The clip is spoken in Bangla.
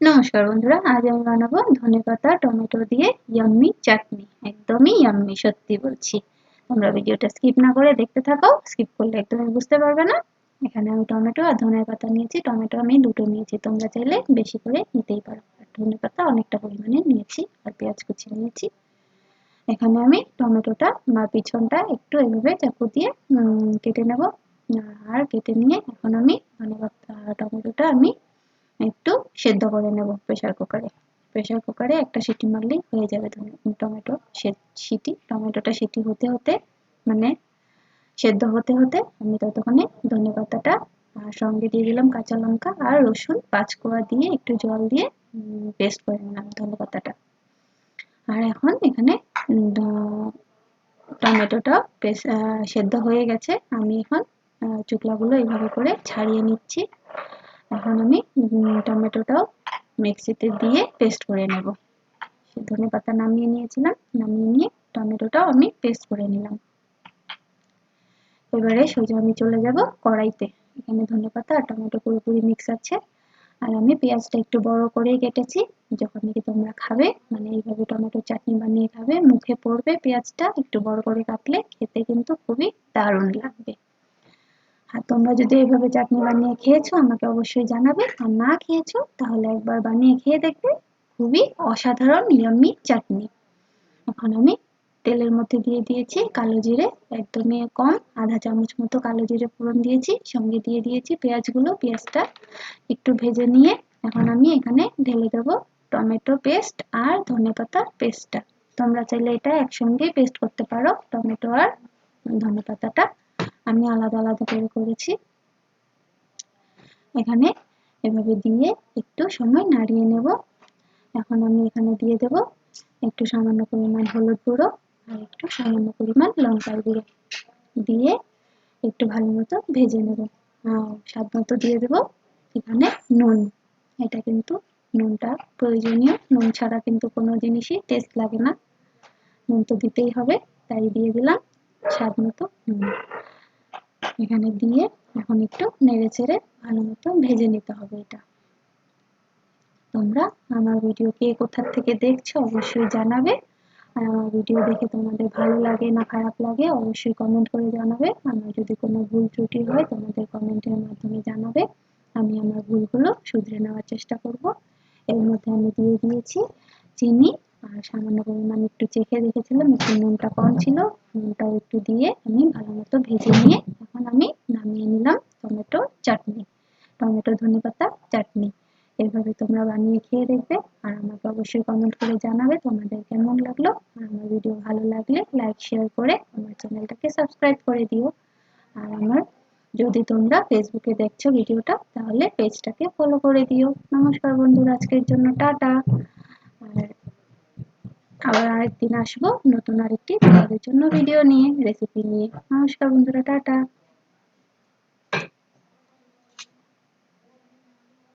নমস্কার বন্ধুরা, আজ আমি বানাবো ধনে পাতা টমেটো দিয়ে ইয়াম্মি চাটনি। একদমই ইয়াম্মি সত্যি বলছি। তোমরা ভিডিওটা স্কিপ না করে দেখতে থাকো স্কিপ করলে একদমই বুঝতে পারবে না। এখানে আমি টমেটো আর ধনে পাতা নিয়েছি। টমেটো আমি দুটো নিয়েছি, তোমরা চাইলে বেশি করে নিতেই পারো। আর ধনে পাতা অনেকটা পরিমাণে নিয়েছি, আর পেঁয়াজ কুচি নিয়েছি। এখানে আমি টমেটোটা বা পিছনটা একটু এভাবে চাকু দিয়ে কেটে নেব। আর কেটে নিয়ে এখন আমি ধনে পাতা টমেটোটা আমি একটু সেদ্ধ করে নেব প্রেশার কুকারে প্রেশার কুকারে একটা সিটি মারলেই হয়ে যাবে টমেটো সিটি, টমেটোটা সিটি হতে হতে মানে সেদ্ধ হতে হতে আমি ততক্ষণে ধনে পাতাটা, আর সঙ্গে দিয়ে দিলাম কাঁচা লঙ্কা আর রসুন পাঁচ কোয়া দিয়ে একটু জল দিয়ে পেস্ট করে নিলাম ধনে পাতাটা। আর এখন এখানে টমেটোটা সেদ্ধ হয়ে গেছে। আমি এখন চুকলাগুলো এইভাবে করে ছাড়িয়ে নিচ্ছি। এখন আমি টমেটোটাও মিক্সিতে দিয়ে পেস্ট করে নেব। ধনে পাতা নামিয়ে নিয়েছিলাম, নামিয়ে নিয়ে টমেটোটাও আমি পেস্ট করে নিলাম। এবারে সোজা আমি চলে যাব কড়াইতে। এখানে ধনে পাতা আর টমেটো পুরোপুরি মিক্স আছে। আর আমি পেঁয়াজটা একটু বড় করে কেটেছি। যখন নাকি তোমরা খাবে মানে এইভাবে টমেটো চাটনি বানিয়ে খাবে, মুখে পড়বে পেঁয়াজটা, একটু বড় করে কাটলে খেতে কিন্তু খুবই দারুণ লাগবে। তোমরা যদি এইভাবে চাটনি বানিয়ে খেয়েছো, আমাকে অবশ্যই জানাবে। আর না খেয়েছো, তাহলে একবার বানিয়ে খেয়ে দেখবে। খুবই অসাধারণ ইয়াম্মি চাটনি। এখন আমি তেলের মধ্যে দিয়ে দিয়েছি কালো জিরে, একদমই কম, আধা চামচ মতো কালো জিরে ফোড়ন দিয়েছি, সঙ্গে দিয়ে দিয়েছি পেঁয়াজগুলো, পেঁয়াজটা একটু ভেজে নিয়ে। এখন আমি এখানে ঢেলে দেবো টমেটো পেস্ট আর ধনে পাতার পেস্টটা। তোমরা চাইলে এটা একসঙ্গে পেস্ট করতে পারো, টমেটো আর ধনে পাতাটা। আমি আলাদা আলাদা করে করেছি। এখানে এভাবে দিয়ে একটু সময় নাড়িয়ে নেব। এখন আমি এখানে দিয়ে দেব একটু সামান্য পরিমাণ হলুদ গুঁড়ো আর একটু সামান্য পরিমাণ লঙ্কার গুঁড়ো। দিয়ে একটু ভালো মতো ভেজে নেব। আর স্বাদ মতো দিয়ে দেব এখানে নুন। এটা কিন্তু নুনটা প্রয়োজনীয়। নুন ছাড়া কিন্তু কোনো জিনিসই টেস্ট লাগে না। নুন তো দিতেই হবে, তাই দিয়ে দিলাম স্বাদ মতো নুন। এখানে দিয়ে এখন একটু নেড়ে চেড়ে ভালো মতো ভেজে নিতে হবে এটা। তোমরা আমার ভিডিও কে কোথার থেকে দেখছ অবশ্যই জানাবে। আর আমার ভিডিও দেখে তোমাদের ভালো লাগে না খারাপ লাগে অবশ্যই কমেন্ট করে জানাবে। আমার যদি কোনো ভুল ত্রুটি হয় তোমাদের কমেন্টের মাধ্যমে জানাবে। আমি আমার ভুলগুলো শুধরে নেওয়ার চেষ্টা করব। এর মধ্যে আমি দিয়ে দিয়েছি চিনি আর সামান্য পরিমাণ একটু চেখে রেখেছিলাম, একটু নুনটা কম ছিল নুনটাও একটু দিয়ে আমি ভালো মতো ভেজে নিয়ে এখন আমি নামিয়ে নিলাম টমেটো চাটনি, টমেটো ধনে পাতা চাটনি। এইভাবে তোমরা বানিয়ে খেয়ে দেখবে আর আমাকে অবশ্যই কমেন্ট করে জানাবে তোমাদের কেমন লাগল। আর আমার ভিডিও ভালো লাগলে লাইক শেয়ার করে আমার চ্যানেলটাকে সাবস্ক্রাইব করে দিও। আর আমার যদি তোমরা ফেসবুকে দেখছ ভিডিওটা তাহলে পেজটাকে ফলো করে দিও। নমস্কার বন্ধুরা, আজকের জন্য টাটা। আবার আরেকদিন আসব নতুন আরেকটি তোমাদের জন্য ভিডিও নিয়ে রেসিপি নিয়ে। নমস্কার বন্ধুরা টাটা।